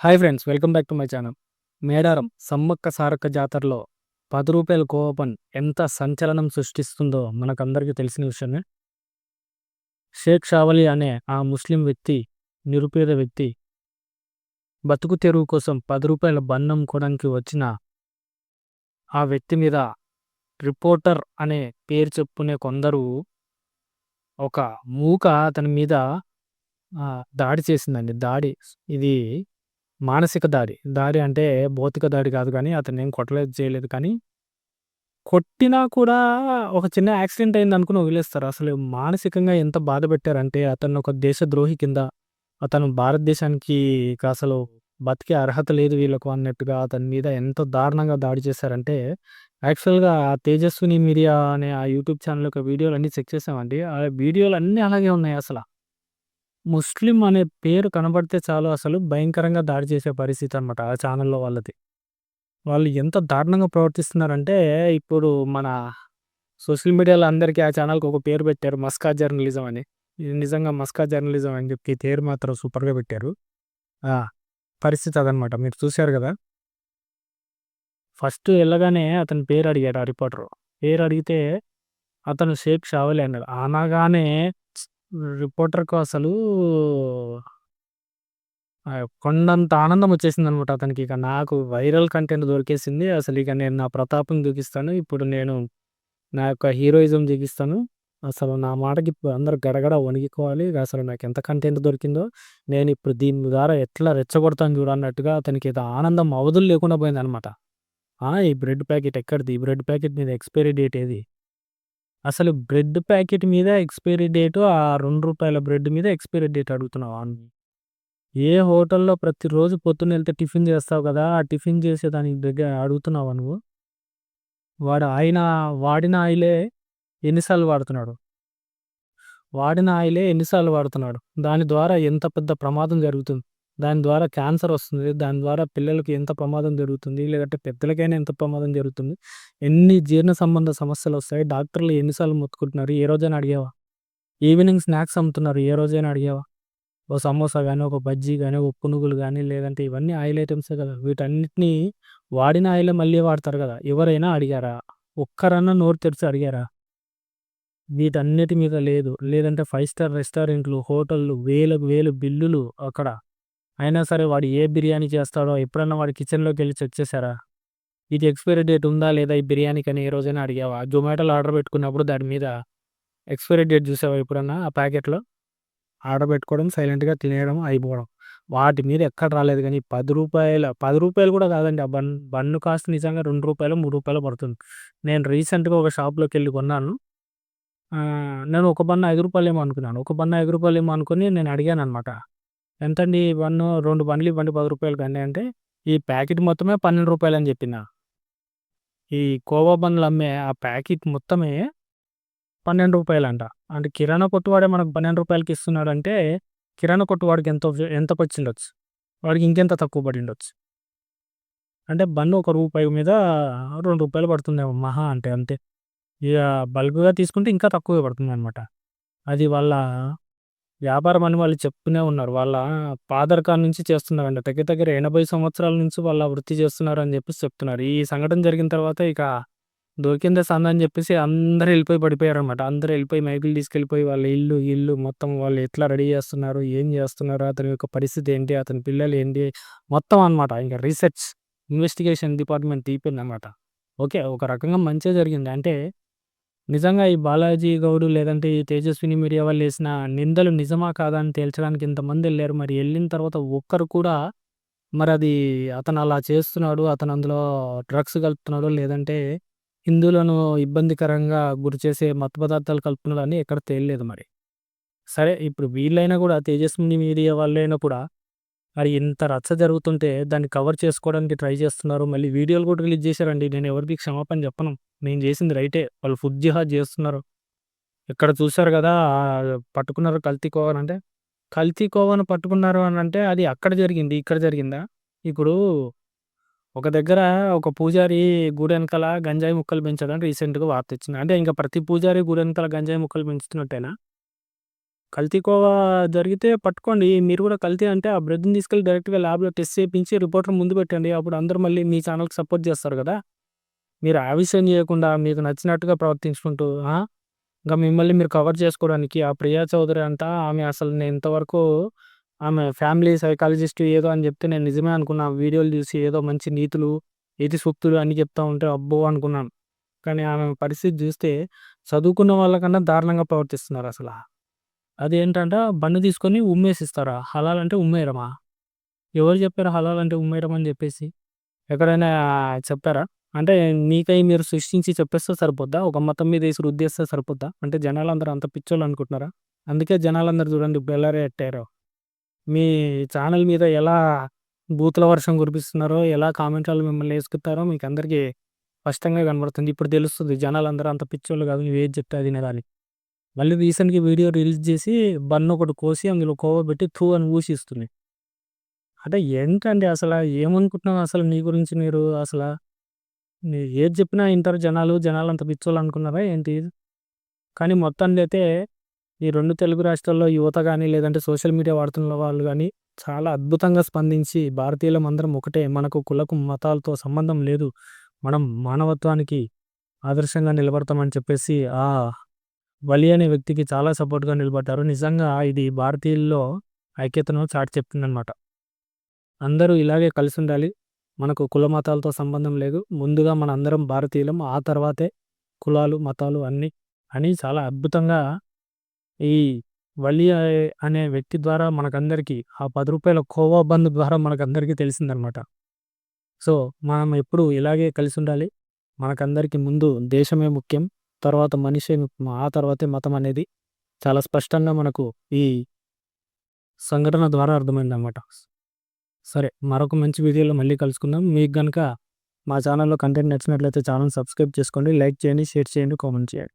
Hi friends welcome back to my channel Medaram Sammakka Sarakka జాతరలో పది రూపాయల coupon ఎంత సంచలనం సృష్టిస్తుందో మనకందరికీ తెలిసిన విషయమే. షేక్ షావలి అనే ఆ ముస్లిం వ్యక్తి నిరుపేద వ్యక్తి బతుకు తెరువు కోసం పది రూపాయల బన్నం కొనడానికి వచ్చిన ఆ వ్యక్తి మీద రిపోర్టర్ అనే పేరు చెప్పుకునే కొందరు ఒక మూక అతని మీద దాడి చేసిందండి. దాడి ఇది మానసిక దాడి. దాడి అంటే భౌతిక దాడి కాదు కానీ అతను ఏం కొట్టలేదు, చేయలేదు కానీ కొట్టినా కూడా ఒక చిన్న యాక్సిడెంట్ అయింది అనుకుని వదిలేస్తారు. అసలు మానసికంగా ఎంత బాధ పెట్టారంటే అతను ఒక దేశద్రోహి కింద, అతను భారతదేశానికి అసలు బతికే అర్హత లేదు వీళ్ళకు అన్నట్టుగా అతని మీద ఎంత దారుణంగా దాడి చేశారంటే, యాక్చువల్‌గా ఆ 'తేజస్విని మీడియా' అనే ఆ యూట్యూబ్ ఛానల్ యొక్క వీడియోలు అన్నీ చెక్ చేసామండి. ఆ వీడియోలు అన్నీ అలాగే ఉన్నాయి అసలు ముస్లిం అనే పేరు కనబడితే చాలు అసలు భయంకరంగా దాడి చేసే పరిస్థితి అనమాట ఆ ఛానల్‌లో వాళ్ళది. వాళ్ళు ఎంత దారుణంగా ప్రవర్తిస్తున్నారంటే, ఇప్పుడు మన సోషల్ మీడియాలో అందరికీ ఆ ఛానల్‌కి ఒక పేరు పెట్టారు 'మస్కా జర్నలిజం' అని. ఇది నిజంగా 'మస్కా జర్నలిజం' అని చెప్పి పేరు మాత్రం సూపర్‌గా పెట్టారు. పరిస్థితి అదనమాట. మీరు చూశారు కదా! ఫస్ట్ వెళ్ళగానే అతని పేరు అడిగాడు ఆ రిపోర్టరు. పేరు అడిగితే అతను షేక్ షావలి అన్నాడు. అనగానే రిపోర్టర్‌కు అసలు కొండంత ఆనందం వచ్చేసిందనమాట అతనికి. ఇక నాకు వైరల్ కంటెంట్ దొరికేసింది. అసలు ఇక నేను నా ప్రతాపం చూపిస్తాను. ఇప్పుడు నేను నా యొక్క హీరోయిజం చూపిస్తాను. అసలు నా మాటకి అందరూ గడగడ వణిగిపోవాలి. అసలు నాకు ఎంత కంటెంట్ దొరికిందో, నేను ఇప్పుడు దీని ద్వారా ఎట్లా రెచ్చగొడతాను చూడు అన్నట్టుగా అతనికి ఏదో ఆనందం అవధులు లేకుండా పోయిందనమాట. ఆ! ఈ బ్రెడ్ ప్యాకెట్ ఎక్కడిది? ఈ బ్రెడ్ ప్యాకెట్ మీద ఎక్స్‌పైరీ డేట్ ఏది? అసలు బ్రెడ్ ప్యాకెట్ మీద ఎక్స్‌పైరీ డేటు ఆ రెండు రూపాయల బ్రెడ్ మీద ఎక్స్‌పైరీ డేట్ అడుగుతున్నావా? ఏ హోటల్‌లో ప్రతిరోజు పొద్దున్నెళ్తే టిఫిన్ చేస్తావు కదా! ఆ టిఫిన్ చేసే దానికి దగ్గర అడుగుతున్నావా నువ్వు? వాడు ఆయన వాడిన ఆయిలే ఎన్నిసార్లు వాడుతున్నాడు? వాడిన ఆయిలే ఎన్నిసార్లు వాడుతున్నాడు? దాని ద్వారా ఎంత పెద్ద ప్రమాదం జరుగుతుంది? దాని ద్వారా క్యాన్సర్ వస్తుంది. దాని ద్వారా పిల్లలకి ఎంత ప్రమాదం జరుగుతుంది? లేదంటే పెద్దలకైనా ఎంత ప్రమాదం జరుగుతుంది? ఎన్ని జీర్ణ సంబంధ సమస్యలు వస్తాయి డాక్టర్లు ఎన్నిసార్లు మొత్తుకుంటున్నారు? ఏ రోజైనా అడిగావా? ఈవినింగ్ స్నాక్స్ అమ్ముతున్నారు. ఏ రోజైనా అడిగావా? ఓ సమోసా కానీ ఒక బజ్జీ కానీ ఒక పునుగులు కానీ లేదంటే ఇవన్నీ ఆయిల్ ఐటమ్సే కదా! వీటన్నిటిని వాడిన ఆయిలే మళ్ళీ వాడతారు కదా! ఎవరైనా అడిగారా? ఒక్కరన్నా నోరు తెరిచి అడిగారా? వీటన్నిటి మీద లేదు. లేదంటే ఫైవ్ స్టార్ రెస్టారెంట్లు, హోటళ్ళు వేలకు వేలు బిల్లులు అక్కడ. అయినా సరే వాడు ఏ బిర్యానీ చేస్తాడో ఎప్పుడన్నా వాడి కిచెన్‌లోకెళ్ళి చెక్ చేశారా? ఇది ఎక్స్‌పైరీ డేట్ ఉందా లేదా ఈ బిర్యానీకని ఏ రోజైనా అడిగావా? జొమాటోలో ఆర్డర్ పెట్టుకున్నప్పుడు దాని మీద ఎక్స్‌పైరీ డేట్ చూసావా ఎప్పుడన్నా ఆ ప్యాకెట్‌లో? ఆర్డర్ పెట్టుకోవడం, సైలెంట్‌గా తినేయడం, అయిపోవడం. వాటి మీద ఎక్కడ రాలేదు కానీ పది రూపాయల పది రూపాయలు కూడా కాదండి. ఆ బన్ బన్ను కాస్ట్ నిజంగా రెండు రూపాయలు మూడు రూపాయలు పడుతుంది. నేను రీసెంట్‌గా ఒక షాప్లోకి వెళ్ళి కొన్నాను. నేను ఒక బన్న ఐదు రూపాయలు ఏమో అనుకున్నాను. ఒక బన్న ఐదు రూపాయలు ఏమో అనుకుని నేను అన్నమాట ఎంతండి ఈ బన్ను? 2 బన్నులు ఇవ్వండి రూపాయలు 10 అంటే, ఈ ప్యాకెట్ మొత్తమే పన్నెండు రూపాయలు అని చెప్పిన ఈ కోవా బండ్లు అమ్మే ఆ ప్యాకెట్ మొత్తమే పన్నెండు రూపాయలు అంట. అంటే కిరాణా కొట్టువాడే మనకు పన్నెండు రూపాయలకి ఇస్తున్నాడు అంటే కిరాణా కొట్టువాడికి ఎంత ఎంతకొచ్చిండొచ్చు? వాడికి ఇంకెంత తక్కువ పడి ఉండొచ్చు అంటే బన్ను ఒక రూపాయి మీద రెండు రూపాయలు పడుతుందేమో మహా అంటే అంతే. ఇక బల్క్‌గా తీసుకుంటే ఇంకా తక్కువే పడుతుంది అన్నమాట అది వాళ్ళ వ్యాపారం అని వాళ్ళు చెప్తూనే ఉన్నారు. వాళ్ళ ఫాదర్ కాడ నుంచి చేస్తున్నారంట. దగ్గర దగ్గర 80 సంవత్సరాల నుంచి వాళ్ళ వృత్తి చేస్తున్నారని చెప్పేసి చెప్తున్నారు. ఈ సంఘటన జరిగిన తర్వాత ఇక దొరికిందే సంద అని చెప్పేసి అందరూ వెళ్ళిపోయి పడిపోయారనమాట. అందరూ వెళ్ళిపోయి మైకులు తీసుకెళ్ళిపోయి వాళ్ళ ఇల్లు, ఇల్లు మొత్తం వాళ్ళు ఎట్లా రెడీ చేస్తున్నారు? ఏం చేస్తున్నారు? అతని యొక్క పరిస్థితి ఏంటి? అతని పిల్లలు ఏంటి? మొత్తం అనమాట. ఇంకా రీసెర్చ్, ఇన్వెస్టిగేషన్ డిపార్ట్‌మెంట్ తీపిందనమాట. ఓకే. ఒక రకంగా మంచే జరిగింది. అంటే నిజంగా ఈ బాలాజీ గౌడు లేదంటే ఈ 'తేజస్విని మీడియా' వాళ్ళు వేసిన నిందలు నిజమా? కాదా? అని తేల్చడానికి ఇంతమందెళ్ళారు. మరి ఎళ్ళిన తర్వాత ఒక్కరు కూడా మరది అతను అలా చేస్తున్నాడు, అతను అందులో డ్రగ్స్ కలుపుతున్నాడు, లేదంటే హిందువులను ఇబ్బందికరంగా గురిచేసే మత్తు పదార్థాలు కలుపుతున్నాడని ఎక్కడ తేలలేదు మరి. సరే ఇప్పుడు వీళ్ళైనా కూడా 'తేజస్విని మీడియా' వాళ్ళైనా కూడా మరి ఇంత రచ్చ జరుగుతుంటే దాన్ని కవర్ చేసుకోవడానికి ట్రై చేస్తున్నారు. మళ్ళీ వీడియోలు కూడా రిలీజ్ చేశారండి. నేను ఎవరికి క్షమాపణ చెప్పను. నేను చేసింది రైటే. వాళ్ళు ఫుడ్ జిహాద్ చేస్తున్నారు. ఇక్కడ చూశారు కదా! పట్టుకున్నారు కల్తీ కోవానంటే, కల్తీ కోవాను పట్టుకున్నారు అని అంటే అది అక్కడ జరిగింది. ఇక్కడ జరిగిందా? ఇప్పుడు ఒక దగ్గర ఒక పూజారి గూడెనకాల గంజాయి ముక్కలు పెంచాడని రీసెంట్‌గా వార్త ఇచ్చింది అంటే ఇంకా ప్రతి పూజారి గూడెనకాల గంజాయి ముక్కలు పెంచుతున్నట్టేనా? కల్తీ కోవా జరిగితే పట్టుకోండి. మీరు కూడా కల్తీ అంటే ఆ బ్రెడ్‌ని తీసుకెళ్ళి డైరెక్ట్‌గా ల్యాబ్‌లో టెస్ట్ చేపించి రిపోర్ట్‌ని ముందు పెట్టండి. అప్పుడు అందరూ మళ్ళీ మీ ఛానెల్‌కి సపోర్ట్ చేస్తారు కదా! మీరు ఆ విషయం చేయకుండా మీకు నచ్చినట్టుగా ప్రవర్తించుకుంటూ ఆ! ఇంక మిమ్మల్ని మీరు కవర్ చేసుకోవడానికి ఆ ప్రియా చౌదరి అంట ఆమె అసలు నేను ఇంతవరకు ఆమె ఫ్యామిలీ సైకాలజిస్ట్ ఏదో అని చెప్తే నేను నిజమే అనుకున్నా. వీడియోలు చూసి ఏదో మంచి నీతులు, నీతి సూక్తులు అన్నీ చెప్తా ఉంటే అబ్బో! అనుకున్నాను. కానీ ఆమె పరిస్థితి చూస్తే చదువుకున్న వాళ్ళకన్నా దారుణంగా ప్రవర్తిస్తున్నారు అసలు అదేంటంటే బండి తీసుకొని ఉమ్మేసిస్తారా? హలాల్ అంటే ఉమ్మేయడమా? ఎవరు చెప్పారు హలాల్ అంటే ఉమ్మేయడం అని చెప్పేసి? ఎక్కడైనా చెప్పారా? అంటే మీకై మీరు సృష్టించి చెప్పేస్తే సరిపోద్దా? ఒక మతం మీద ఏసి రుద్దేస్తే సరిపోద్దా? అంటే జనాలందరూ అంత పిచ్చోళ్ళు అనుకుంటున్నారా? అందుకే జనాలందరూ చూడండి బెల్లరే ఎలా మీ ఛానల్ మీద ఎలా బూతుల వర్షం కురిపిస్తున్నారో, ఎలా కామెంట్‌లలో మిమ్మల్ని ఏసుకుతారో మీకందరికీ స్పష్టంగా కనబడుతుంది. ఇప్పుడు తెలుస్తుంది జనాలందరూ అంత పిచ్చోళ్ళు కాదు. నువ్వేది ఏది చెప్తే అది వినేదని. మళ్ళీ రీసెంట్‌గా వీడియో రిలీజ్ చేసి బన్ ఒకటి కోసి అందులో కోవ పెట్టి థూ అని ఊసిస్తుంది అంటే ఏంటండి అసలు ఏమనుకుంటున్నావు అసలు నీ గురించి మీరు అసలు ఏది చెప్పినా ఇంటారు జనాలు. జనాలు అంత పిచ్చోళ్ళు అనుకున్నారా ఏంటి? కానీ మొత్తానికి అయితే ఈ రెండు తెలుగు రాష్ట్రాల్లో యువత కానీ లేదంటే సోషల్ మీడియా వాడుతున్న వాళ్ళు కానీ చాలా అద్భుతంగా స్పందించి భారతీయులం అందరం ఒకటే. మనకు కులకు, మతాలతో సంబంధం లేదు. మనం మానవత్వానికి ఆదర్శంగా నిలబడతామని చెప్పేసి ఆ వలి అనే వ్యక్తికి చాలా సపోర్ట్‌గా నిలబడ్డారు. నిజంగా ఇది భారతీయుల్లో ఐక్యతను చాటి చెప్తుందనమాట. అందరూ ఇలాగే కలిసి ఉండాలి మనకు కుల మతాలతో సంబంధం లేదు. ముందుగా మన అందరం భారతీయులం. ఆ తర్వాతే కులాలు, మతాలు అన్నీ అని చాలా అద్భుతంగా ఈ వలి అనే వ్యక్తి ద్వారా మనకందరికీ ఆ పది రూపాయల కోవా బంద్ ద్వారా మనకందరికీ తెలిసిందనమాట. సో, మనం ఎప్పుడు ఇలాగే కలిసి ఉండాలి మనకందరికీ ముందు దేశమే ముఖ్యం. తర్వాత మనిషి ఆ తర్వాతే మతం అనేది చాలా స్పష్టంగా మనకు ఈ సంఘటన ద్వారా అర్థమైందనమాట. సరే మరొక మంచి వీడియోలో మళ్ళీ కలుసుకుందాం. మీకు కనుక మా ఛానల్‌లో కంటెంట్ నచ్చినట్లయితే ఛానల్ సబ్స్క్రైబ్ చేసుకోండి. లైక్ చేయండి, షేర్ చేయండి, కామెంట్ చేయండి.